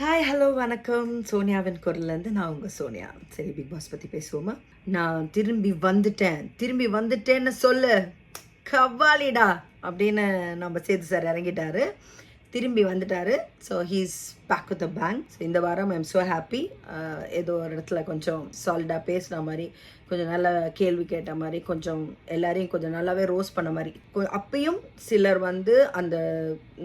Hi hello வணக்கம். சோனியாவின் குரல்லேருந்து நான் உங்கள் சோனியா. சரி பிக் பாஸ் பற்றி பேசுவோமா? நான் திரும்பி வந்துட்டேன். திரும்பி வந்துட்டேன்னு சொல்லு. கவ்வாலிடா அப்படின்னு நம்ம சேது சார் இறங்கிட்டாரு. திரும்பி வந்துட்டாரு. So he's back with the bank இந்த வாரம் ஐம் ஸோ ஹாப்பி ஏதோ ஒரு இடத்துல கொஞ்சம் சாலிடாக பேசின மாதிரி கொஞ்சம் நல்ல கேள்வி கேட்ட மாதிரி கொஞ்சம் எல்லாரையும் கொஞ்சம் நல்லாவே ரோஸ் பண்ண மாதிரி. கொ- அப்பயும் சிலர் வந்து அந்த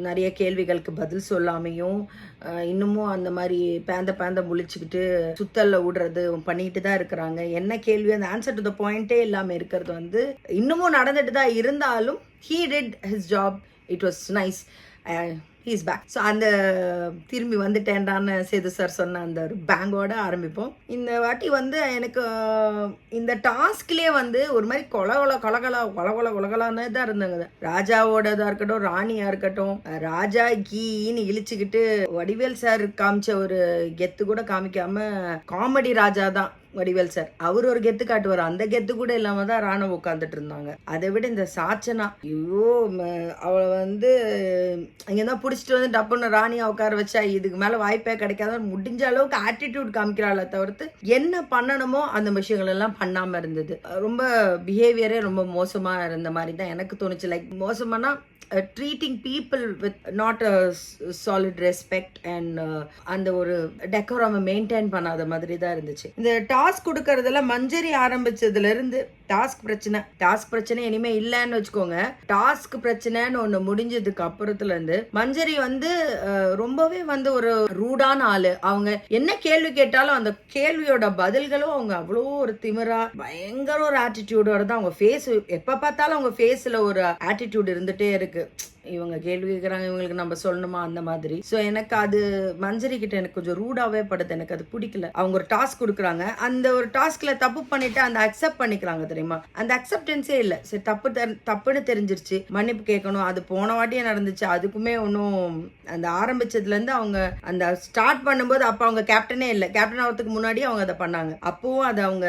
நிறைய கேள்விகளுக்கு பதில் சொல்லாமையும் uh, இன்னமும் அந்த மாதிரி பேந்த பேந்த முழிச்சுக்கிட்டு சுத்தல்ல விடுறது பண்ணிட்டு தான் இருக்கிறாங்க. என்ன கேள்வி? அந்த ஆன்சர் டு த பாயிண்டே இல்லாமல் இருக்கிறது வந்து இன்னமும் நடந்துட்டு தான் இருந்தாலும் he did his job it was nice he's back so அந்த திரும்பி வந்துட்டேன்டான்னு சேது சார் சொன்ன அந்த ஒரு பேங்கோட ஆரம்பிப்போம். இந்த வாட்டி வந்து எனக்கு இந்த டாஸ்க்லேயே வந்து ஒரு மாதிரி கொல கொல கொலகலா கொல கொல கொலகலான்னு தான் இருந்தாங்க ராஜாவோடதா இருக்கட்டும் ராணியா இருக்கட்டும் ராஜா கீன்னு இழிச்சுக்கிட்டு வடிவேல் சார் காமிச்ச ஒரு கெத்து கூட காமிக்காம காமெடி ராஜா தான். வடிவேல் சார். அவர் ஒரு கெத்து காட்டுவார். அந்த கெத்து கூட இல்லாம தான் ராணுவ உட்காந்துட்டு இருந்தாங்க. அதை விட இந்த சாச்சனா ஐயோ அவளை வந்து இங்கே தான் பிடிச்சிட்டு வந்து டப்புன்னு ராணியா உட்கார வச்சா இதுக்கு மேலே வாய்ப்பே கிடைக்காத முடிஞ்ச அளவுக்கு ஆட்டிடியூட் காமிக்கிறாள தவிர்த்து என்ன பண்ணணுமோ அந்த விஷயங்கள் எல்லாம் பண்ணாமல் இருந்தது. ரொம்ப பிஹேவியரே ரொம்ப மோசமாக இருந்த மாதிரி தான் எனக்கு தோணுச்சு. Like மோசமானா treating people with not a solid respect and அந்த ஒரு டெக்கோரம் மெயின்டைன் பண்ணாத மாதிரி தான் இருந்துச்சு. இந்த டாஸ்க் கொடுக்கறதுல மஞ்சரி ஆரம்பிச்சதுல இருந்து டாஸ்க் பிரச்சனை. டாஸ்க் பிரச்சனை இனிமே இல்லைன்னு வச்சுக்கோங்க. டாஸ்க் பிரச்சனைன்னு ஒன்று முடிஞ்சதுக்கு அப்புறத்துல இருந்து மஞ்சரி வந்து ரொம்பவே வந்து ஒரு ரூடான ஆளு. அவங்க என்ன கேள்வி கேட்டாலும் அந்த கேள்வியோட பதில்களும் அவங்க அவ்வளோ ஒரு திமிரா பயங்கர ஒரு ஆட்டிடியூடோட தான் அவங்க ஃபேஸ் எப்போ பார்த்தாலும் அவங்க ஃபேஸில் ஒரு ஆட்டிடியூட் இருந்துகிட்டே இருக்கு. இவங்க கேள்வி கேட்குறாங்க இவங்களுக்கு நம்ம சொல்லணுமா? அந்த மாதிரி. ஸோ எனக்கு அது மஞ்சரி கிட்ட எனக்கு கொஞ்சம் ரூடாவே படுது. எனக்கு அது பிடிக்கல. அவங்க ஒரு டாஸ்க் கொடுக்குறாங்க. அந்த ஒரு டாஸ்க்ல தப்பு பண்ணிட்டு அந்த அக்செப்ட் பண்ணிக்கிறாங்க தெரியுமா? அந்த அக்செப்டன்ஸே இல்லை. சரி தப்பு தப்புன்னு தெரிஞ்சிருச்சு. மன்னிப்பு கேட்கணும். அது போன வாட்டியே நடந்துச்சு. அதுக்குமே ஒன்றும் அந்த ஆரம்பிச்சதுலேருந்து அவங்க அந்த ஸ்டார்ட் பண்ணும்போது அப்போ அவங்க கேப்டனே இல்லை. கேப்டன் ஆகிறதுக்கு முன்னாடி அவங்க அதை பண்ணாங்க. அப்பவும் அதை அவங்க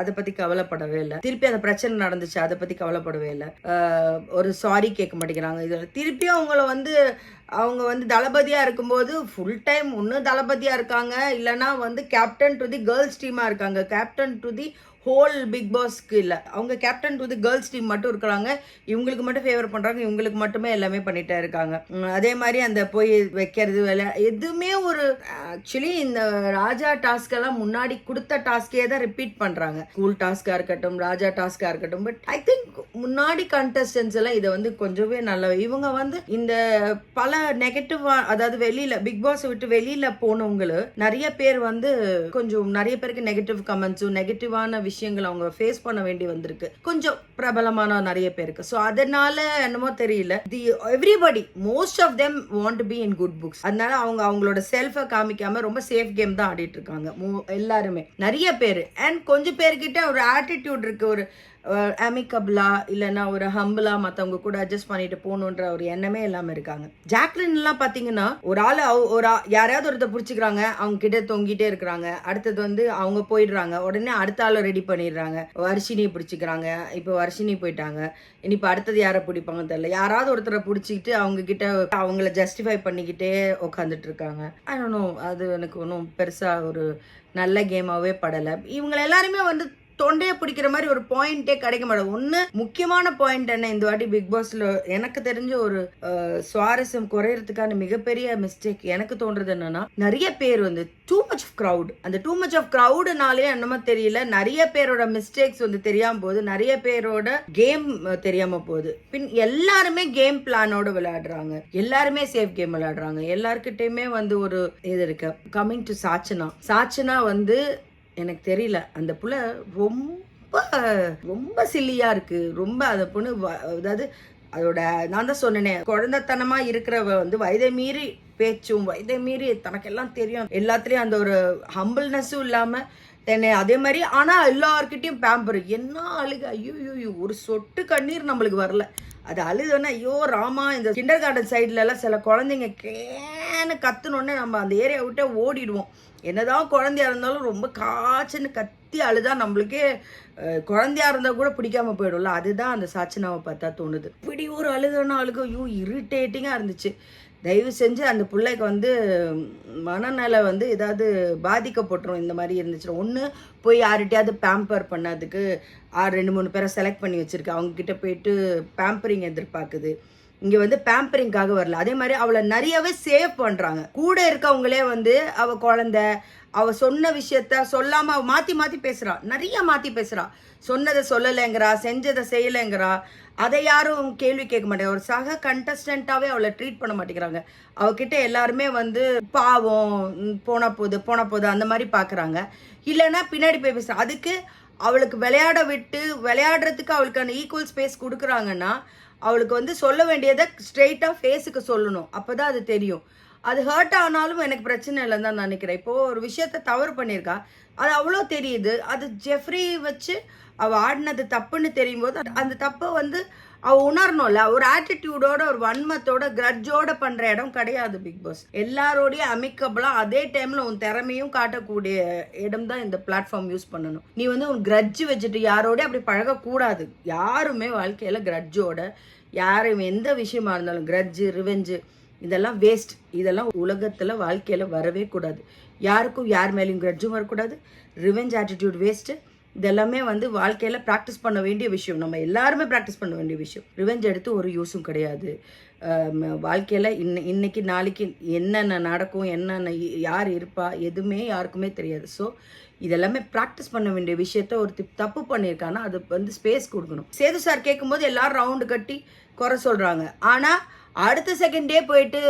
அதை பத்தி கவலைப்படவே இல்லை. திருப்பி அந்த பிரச்சனை நடந்துச்சு. அதை பத்தி கவலைப்படவே இல்லை. ஒரு சாரி கேட்க மாட்டேங்கிறாங்க. இது திருப்பியும் அவங்கள வந்து அவங்க வந்து தளபதியாக இருக்கும்போது ஃபுல் டைம் ஒன்று தளபதியாக இருக்காங்க. இல்லைன்னா வந்து கேப்டன் டு தி கேர்ள்ஸ் டீமாக இருக்காங்க. Captain to the whole big பாஸ்க்கு இல்லை. அவங்க captain to the girls team மட்டும் இருக்கிறாங்க. இவங்களுக்கு மட்டும் ஃபேவர் பண்ணுறாங்க இவங்களுக்கு மட்டுமே எல்லாமே பண்ணிகிட்டே இருக்காங்க. அதே மாதிரி அந்த போய் வைக்கிறது வேலை எதுவுமே ஒரு ஆக்சுவலி இந்த ராஜா டாஸ்க்கெல்லாம் முன்னாடி கொடுத்த டாஸ்கே தான் ரிப்பீட் பண்ணுறாங்க ஸ்கூல் டாஸ்காக இருக்கட்டும் ராஜா டாஸ்க்காக இருக்கட்டும் பட் ஐ திங்க் முன்னாடி கண்டஸ்டன்ஸ் எல்லாம் இதை வந்து கொஞ்சமே நல்ல இவங்க வந்து இந்த பல நெகட்டிவா அதாவது வெளியில பிக் பாஸ் விட்டு வெளியில போனவங்கள நிறைய பேர் வந்து கொஞ்சம் நிறைய பேருக்கு நெகட்டிவ் கமெண்ட்ஸும் நெகட்டிவான விஷயங்கள் அவங்க ஃபேஸ் பண்ண வேண்டி வந்திருக்கு. கொஞ்சம் பிரபலமான நிறைய பேருக்கு. ஸோ அதனால என்னமோ தெரியல. The everybody most of them want be in good books அதனால அவங்க அவங்களோட செல்ஃபை காமிக்காம ரொம்ப சேஃப் கேம் தான் ஆடிட்டு இருக்காங்க. எல்லாருமே. நிறைய பேர். அண்ட் கொஞ்சம் பேர்கிட்ட ஒரு ஆட்டிடியூட் இருக்கு. ஒரு அமிக்கபிளா இல்லைன்னா ஒரு ஹம்பிளா மற்றவங்க கூட அட்ஜஸ்ட் பண்ணிட்டு போகணுன்ற ஒரு எண்ணமே இல்லாமல் இருக்காங்க. ஜாக்லின் எல்லாம் பார்த்தீங்கன்னா ஒரு ஆள் அவ- ஒரு யாரையாவது ஒருத்தர் பிடிச்சிக்கிறாங்க அவங்க கிட்ட தொங்கிட்டே இருக்கிறாங்க. அடுத்தது வந்து அவங்க போயிடுறாங்க. உடனே அடுத்த ஆளை ரெடி பண்ணிடுறாங்க. வர்ஷினி பிடிச்சிக்கிறாங்க. இப்போ வர்ஷினி போயிட்டாங்க. இனிப்போ அடுத்தது யாரை பிடிப்பாங்க தெரியல. யாராவது ஒருத்தரை பிடிச்சிக்கிட்டு அவங்க கிட்ட அவங்கள ஜஸ்டிஃபை பண்ணிக்கிட்டே உட்காந்துட்டு இருக்காங்க நோ அது எனக்கு ஒன்றும் பெருசாக ஒரு நல்ல கேமாவே படலை. இவங்க எல்லாருமே வந்து தொண்டையை பிடிக்கிற மாதிரி ஒரு பாயிண்டே கிடைக்க மாட்டேங்குது. ஒன்று முக்கியமான பாயிண்ட் என்ன? இந்த வாட்டி பிக் பாஸ்ல எனக்கு தெரிஞ்ச ஒரு சுவாரஸ்யம் குறையறதுக்கான மிகப்பெரிய மிஸ்டேக் எனக்கு தோன்றது என்னன்னா நிறைய பேர் வந்து டூ மச் ஆஃப் க்ரௌட் அந்த டூ மச் ஆஃப் க்ரௌடுனாலே என்னமோ தெரியல. நிறைய பேரோட மிஸ்டேக்ஸ் வந்து தெரியாம போகுது. நிறைய பேரோட கேம் தெரியாம போகுது. பின் எல்லாருமே கேம் பிளானோட விளையாடுறாங்க. எல்லாருமே சேஃப் கேம் விளையாடுறாங்க. எல்லாருக்கிட்டையுமே வந்து ஒரு இது இருக்கு. Coming to Sachana. சாச்சனா வந்து எனக்கு தெரியல. அந்த புள்ள ரொம்ப ரொம்ப சில்லியா இருக்கு. ரொம்ப அந்த பொண்ணு வ- அதாவது அதோட நான் தான் சொன்னேனே குழந்தைத்தனமா இருக்கிறவ வந்து வயதை மீறி பேச்சும் வயதை மீறி தனக்கெல்லாம் தெரியும். எல்லாத்துலயும் அந்த ஒரு ஹம்பிள்னஸும் இல்லாம தென்னை அதே மாதிரி ஆனா எல்லார்கிட்டயும் பேம்பர் என்ன அழுக? ஐயோ ஐயோ ஒரு சொட்டு கண்ணீர் நம்மளுக்கு வரல. அது அழுதுன்னா ஐயோ ராமா இந்த கிண்டர் கார்டன் சைட்ல எல்லாம் சில குழந்தைங்க கேன்னு கத்துனோடனே நம்ம அந்த ஏரியா விட்டே ஓடிடுவோம். என்னதான் குழந்தையா இருந்தாலும் ரொம்ப காய்ச்சுன்னு கத்தி அழுதா நம்மளுக்கே குழந்தையா இருந்தால் கூட பிடிக்காம போயிடும்ல. அதுதான் அந்த சாச்சனாவை பார்த்தா தோணுது. இப்படி ஒரு அழுதுன அழுக ஐயோ இரிட்டேட்டிங்காக இருந்துச்சு. தயவு செஞ்சு அந்த பிள்ளைக்கு வந்து மனநல வந்து ஏதாவது பாதிக்கப்பட்டுரும் இந்த மாதிரி இருந்துச்சுன்னா. ஒன்று போய் யார்கிட்டயாவது பேம்பர் பண்ணதுக்கு ஆறு ரெண்டு மூணு பேரை செலக்ட் பண்ணி வச்சுருக்கு. அவங்கக்கிட்ட போயிட்டு பேம்பரிங் எதிர்பார்க்குது இங்கே வந்து பேம்பரிங்காக வரல. அதே மாதிரி அவளை நிறையவே சேவ் பண்ணுறாங்க கூட இருக்கவங்களே வந்து அவ குழந்த அவ சொன்ன விஷயத்த சொல்லாம அவ மாத்தி மாத்தி பேசுறா. நிறைய மாத்தி பேசுறா. சொன்னதை சொல்லலைங்கிறா செஞ்சதை செய்யலைங்கிறா. அதை யாரும் கேள்வி கேட்க மாட்டேங்க ஒரு சக கண்டஸ்டண்ட்டாகவே அவளை ட்ரீட் பண்ண மாட்டேங்கிறாங்க. அவகிட்ட எல்லாருமே வந்து பாவம் போன போது போகுது போது போகுது அந்த மாதிரி பார்க்குறாங்க இல்லைன்னா பின்னாடி போய் பேசுகிறா அதுக்கு அவளுக்கு விளையாட விட்டு விளையாடுறதுக்கு அவளுக்கான ஈக்குவல் ஸ்பேஸ் கொடுக்குறாங்கன்னா அவளுக்கு வந்து சொல்ல வேண்டியதை ஸ்ட்ரெயிட்டாக ஃபேஸுக்கு சொல்லணும். அப்போ தான் அது தெரியும். அது ஹர்ட் ஆனாலும் எனக்கு பிரச்சனை இல்லைன்னு தான் நினைக்கிறேன். இப்போ ஒரு விஷயத்த தவறு பண்ணியிருக்கா. அது அவ்வளோ தெரியுது. அது ஜெஃப்ரி வச்சு அவள் ஆடினது தப்புன்னு தெரியும் போது அந்த தப்பை வந்து அவள் உணரணும்ல ஒரு ஆட்டிடியூடோட ஒரு வன்மத்தோட கிரட்ஜோட பண்ற இடம் கிடையாது பிக் பாஸ் எல்லாரோடையும் அமிக்கபிளா அதே டைம்ல உன் திறமையும் காட்டக்கூடிய இடம் தான் இந்த பிளாட்ஃபார்ம் யூஸ் பண்ணணும். நீ வந்து உன் கிரட்ஜ் வச்சுட்டு யாரோடய அப்படி பழகக்கூடாது. யாருமே வாழ்க்கையில கிரட்ஜோட யாரும் எந்த விஷயமா இருந்தாலும் கிரட்ஜு ரிவெஞ்சு இதெல்லாம் வேஸ்ட் இதெல்லாம் உலகத்துல வாழ்க்கையில வரவே கூடாது. யாருக்கும் யார் மேலேயும் கிரட்ஜும் வரக்கூடாது. ரிவெஞ்ச் ஆட்டிடியூட் வேஸ்ட்டு இதெல்லாமே வந்து வாழ்க்கையில் ப்ராக்டிஸ் பண்ண வேண்டிய விஷயம். நம்ம எல்லாருமே ப்ராக்டிஸ் பண்ண வேண்டிய விஷயம். ரிவெஞ்ச் எடுத்து ஒரு யூஸும் கிடையாது. வாழ்க்கையில் இன்ன இன்னைக்கு நாளைக்கு என்னென்ன நடக்கும் என்னென்ன யார் இருப்பா எதுவுமே யாருக்குமே தெரியாது. ஸோ இதெல்லாமே ப்ராக்டிஸ் பண்ண வேண்டிய விஷயத்த ஒரு தப்பு பண்ணியிருக்கான்னா அது வந்து ஸ்பேஸ் கொடுக்கணும். சேது சார் கேட்கும்போது எல்லாரும் ரவுண்டு கட்டி குறை சொல்கிறாங்க ஆனால் அடுத்த செகண்டே போயிட்டு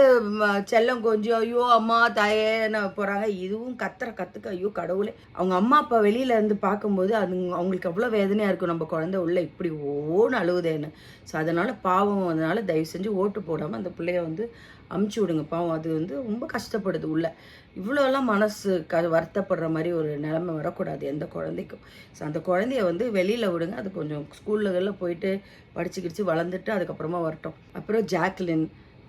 செல்லம் கொஞ்சம் ஐயோ அம்மா தாயேன்னு போகிறாங்க இதுவும் கத்துற கத்துக்க ஐயோ கடவுளே. அவங்க அம்மா அப்பா வெளியில இருந்து பார்க்கும்போது அது அவங்களுக்கு எவ்வளோ வேதனையாக இருக்கும். நம்ம குழந்தை உள்ள இப்படி ஓன்னு அழுகுதேன்னு ஸோ அதனால பாவம் அதனால தயவு செஞ்சு ஓட்டு போடாமல் அந்த பிள்ளைய வந்து அமுச்சு விடுங்க. பாவம் அது வந்து ரொம்ப கஷ்டப்படுது உள்ள. இவ்வளோலாம் மனசு க வருத்தப்படுற மாதிரி ஒரு நிலைமை வரக்கூடாது எந்த குழந்தைக்கும். ஸோ அந்த குழந்தைய வந்து வெளியில் விடுங்க. அது கொஞ்சம் ஸ்கூல்களில் போயிட்டு படிச்சு கிடிச்சு வளர்ந்துட்டு அதுக்கப்புறமா வரட்டும். அப்புறம் ஜாக்லின்.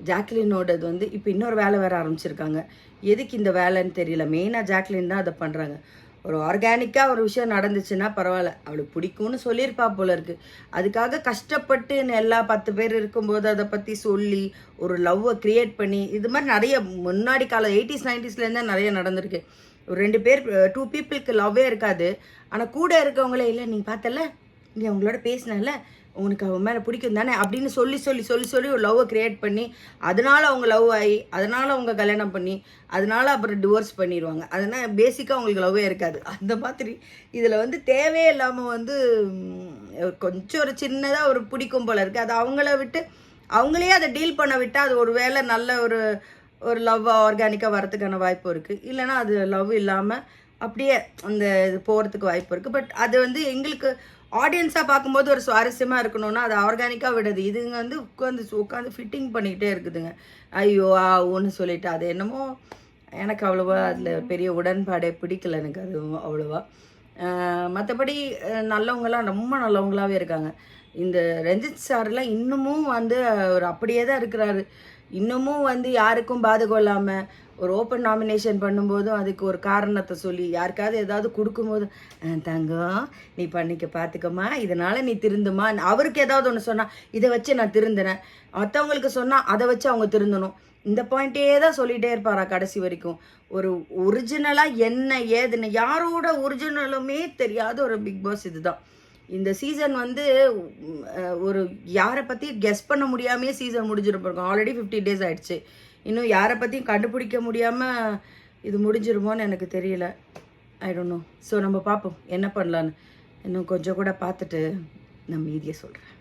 ஜாக்லினோடது வந்து இப்போ இன்னொரு வேலை வேற ஆரம்பிச்சிருக்காங்க. எதுக்கு இந்த வேலைன்னு தெரியல. மெயினாக ஜாக்லின் தான் அதை பண்ணுறாங்க ஒரு ஆர்கானிக்காக ஒரு விஷயம் நடந்துச்சுன்னா பரவாயில்ல. அவளுக்கு பிடிக்கும்னு சொல்லியிருப்பா போல இருக்கு. அதுக்காக கஷ்டப்பட்டு எல்லா பத்து பேர் இருக்கும்போது அதை பற்றி சொல்லி ஒரு லவ்வை க்ரியேட் பண்ணி இது மாதிரி நிறைய முன்னாடி காலம் எயிட்டிஸ் நைன்டிஸ்லேருந்தே நிறைய நடந்திருக்கு. ஒரு ரெண்டு பேர் டூ பீப்புளுக்கு லவ்வே இருக்காது. ஆனால் கூட இருக்கவங்களே இல்லை நீ பார்த்தல நீ அவங்களோட பேசினல உனக்கு அவன் மேலே பிடிக்கும் தானே அப்படின்னு சொல்லி சொல்லி சொல்லி சொல்லி ஒரு லவ்வை க்ரியேட் பண்ணி அதனால அவங்க லவ் ஆகி அதனால் அவங்க கல்யாணம் பண்ணி அதனால அப்புறம் டிவோர்ஸ் பண்ணிடுவாங்க அதனால் பேசிக்காக அவங்களுக்கு லவ்வே இருக்காது. அந்த மாதிரி இதில் வந்து தேவையே இல்லாமல் வந்து கொஞ்சம் ஒரு சின்னதாக ஒரு பிடிக்கும் போல் இருக்குது அது அவங்கள விட்டு அவங்களே அதை டீல் பண்ண விட்டால் அது ஒரு வேளை நல்ல ஒரு ஒரு லவ் ஆர்கானிக்காக வரதுக்கான வாய்ப்பு இருக்குது இல்லைன்னா அது லவ் இல்லாமல் அப்படியே அந்த இது போகிறதுக்கு வாய்ப்பு இருக்குது பட் அது வந்து எங்களுக்கு ஆடியன்ஸாக பார்க்கும்போது ஒரு சுவாரஸ்யமாக இருக்கணும்னா அது ஆர்கானிக்காக விடுது இதுங்க வந்து உட்காந்து உட்காந்து ஃபிட்டிங் பண்ணிக்கிட்டே இருக்குதுங்க. ஐயோ ஆ ஒன்று சொல்லிட்டு அது என்னமோ எனக்கு அவ்வளோவா அதில் பெரிய உடன்பாடே பிடிக்கல எனக்கு அது அவ்வளோவா. மற்றபடி நல்லவங்களாம் ரொம்ப நல்லவங்களாகவே இருக்காங்க. இந்த ரஞ்சித் சார்லாம் இன்னமும் வந்து அவர் அப்படியே தான் இருக்கிறாரு. இன்னமும் வந்து யாருக்கும் பாதகம் இல்லாமல் ஒரு ஓப்பன் நாமினேஷன் பண்ணும்போதும் அதுக்கு ஒரு காரணத்தை சொல்லி யாருக்காவது ஏதாவது கொடுக்கும்போது தங்கம் நீ பண்ணிக்க பார்த்துக்கம்மா இதனால் நீ திருந்துமா அவருக்கு ஏதாவது ஒன்று சொன்னால் இதை வச்சு நான் திருந்தினேன். மற்றவங்களுக்கு சொன்னால் அதை வச்சு அவங்க திருந்தணும். இந்த பாயிண்ட்டே தான் சொல்லிகிட்டே இருப்பாரா கடைசி வரைக்கும். ஒரு ஒரிஜினலாக என்ன ஏதுன்னு யாரோட ஒரிஜினலுமே தெரியாத ஒரு பிக் பாஸ் இதுதான். இந்த சீசன் வந்து ஒரு யாரை பற்றி கெஸ் பண்ண முடியாமே சீசன் முடிஞ்சிருப்போம் ஆல்ரெடி ஃபிஃப்டி டேஸ் ஆயிடுச்சு. இன்னும் யாரை பற்றியும் கண்டுபிடிக்க முடியாமல் இது முடிஞ்சிருமோன்னு எனக்கு தெரியல. ஐ டோன்ட் நோ ஸோ நம்ம பார்ப்போம். என்ன பண்ணலான்னு இன்னும் கொஞ்சம் கூட பார்த்துட்டு நான் மீதியை சொல்கிறேன்